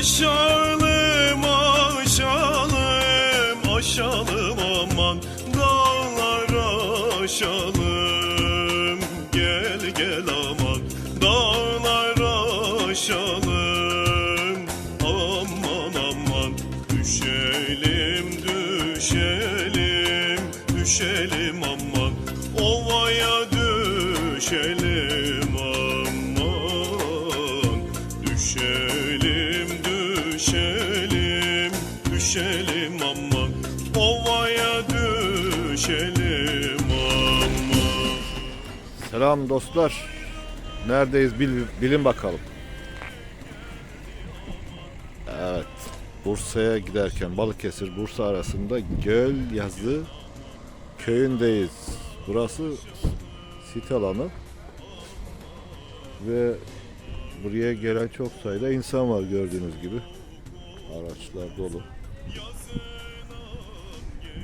Aşalım aşalım aşalım aman dağlar aşalım. Gel gel aman dağlar aşalım. Aman aman düşelim düşelim düşelim aman. Ovaya düşelim aman düşelim düşelim düşelim aman ovaya düşelim aman Selam dostlar. Neredeyiz bil, bilin bakalım. Evet. Bursa'ya giderken Balıkesir Bursa arasında Göl Yazı köyündeyiz. Burası sit alanı ve buraya gelen çok sayıda insan var gördüğünüz gibi. Araçlar dolu.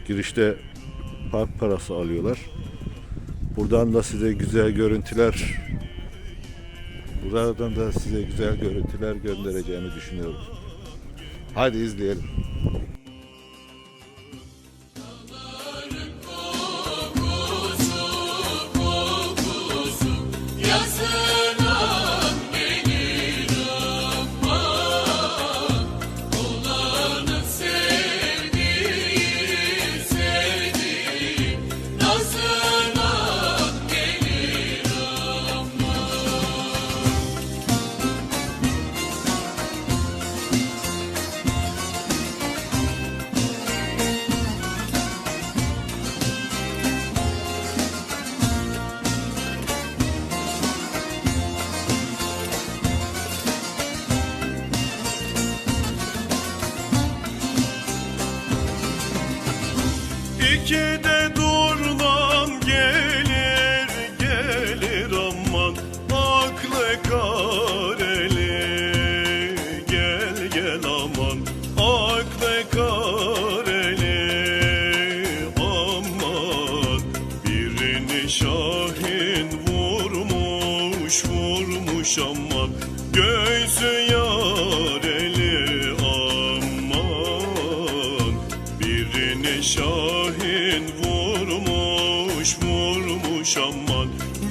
Girişte park parası alıyorlar. Buradan da size güzel görüntüler Buradan da size güzel görüntüler göndereceğimi düşünüyorum. Hadi izleyelim. İki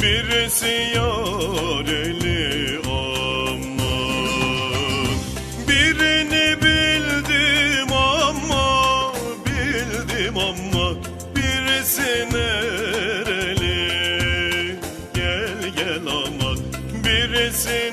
Birisi yareli aman Birini bildim ama bildim ama. Birisi nereli? Gel gel aman Birisi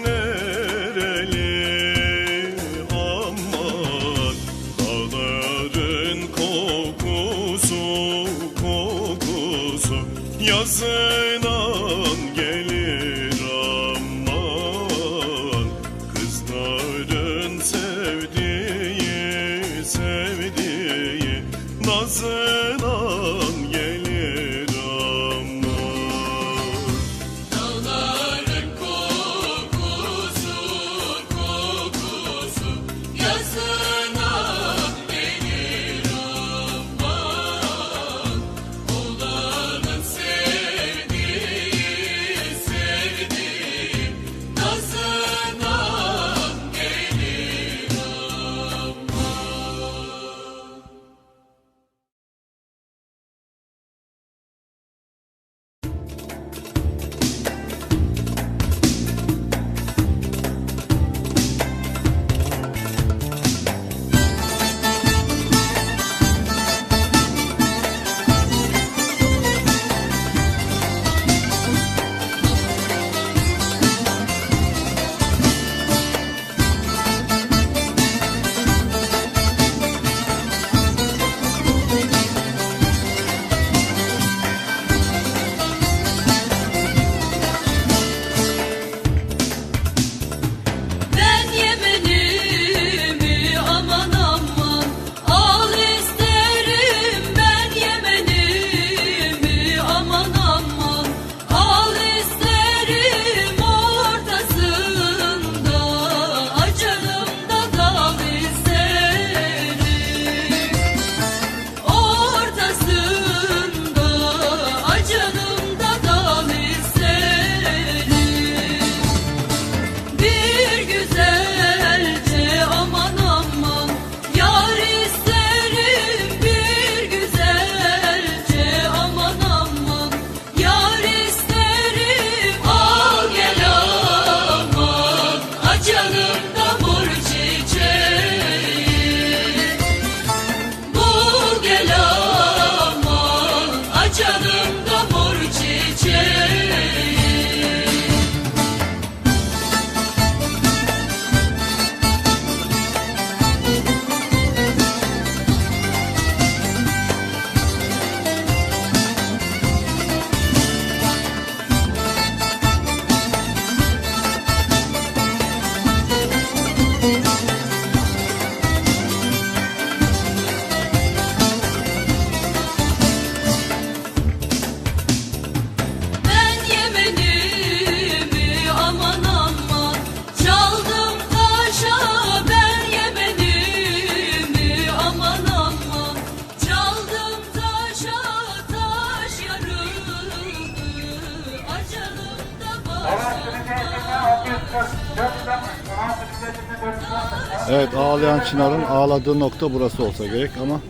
Evet ağlayan çınarın ağladığı nokta burası olsa gerek ama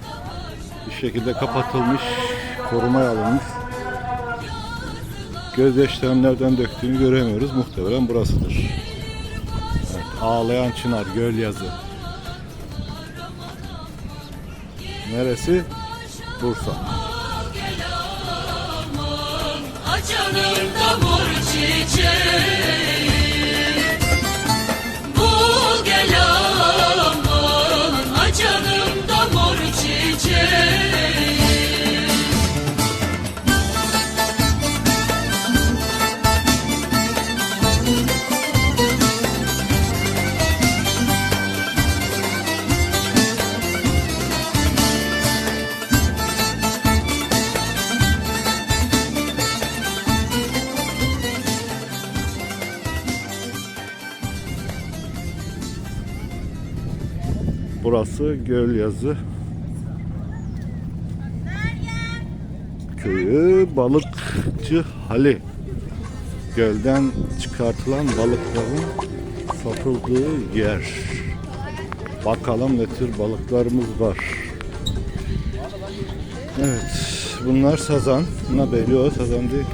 bir şekilde kapatılmış, korumaya alınmış. Gözyaşlarını nereden döktüğünü göremiyoruz. Muhtemelen burasıdır. Evet, ağlayan çınar, göl yazı. Neresi? Bursa. Açalım da mor çiçeği Burası Gölyazı köyü balıkçı Hali. Gölden çıkartılan balıkların satıldığı yer. Bakalım ne tür balıklarımız var. Evet, bunlar sazan. Bunlar belli o sazan değil.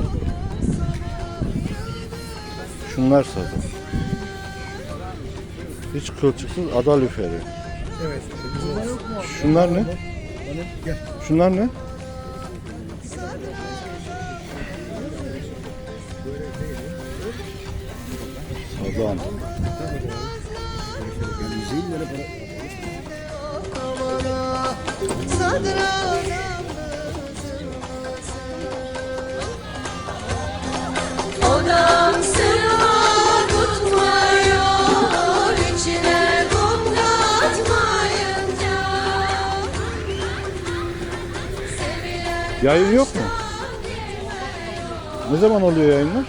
Şunlar sazan. Hiç kılçıksız ada lüferi. Evet. Şunlar ne? Şunlar ne? Sazan. Odam Yayın yok mu? Ne zaman oluyor yayınlar?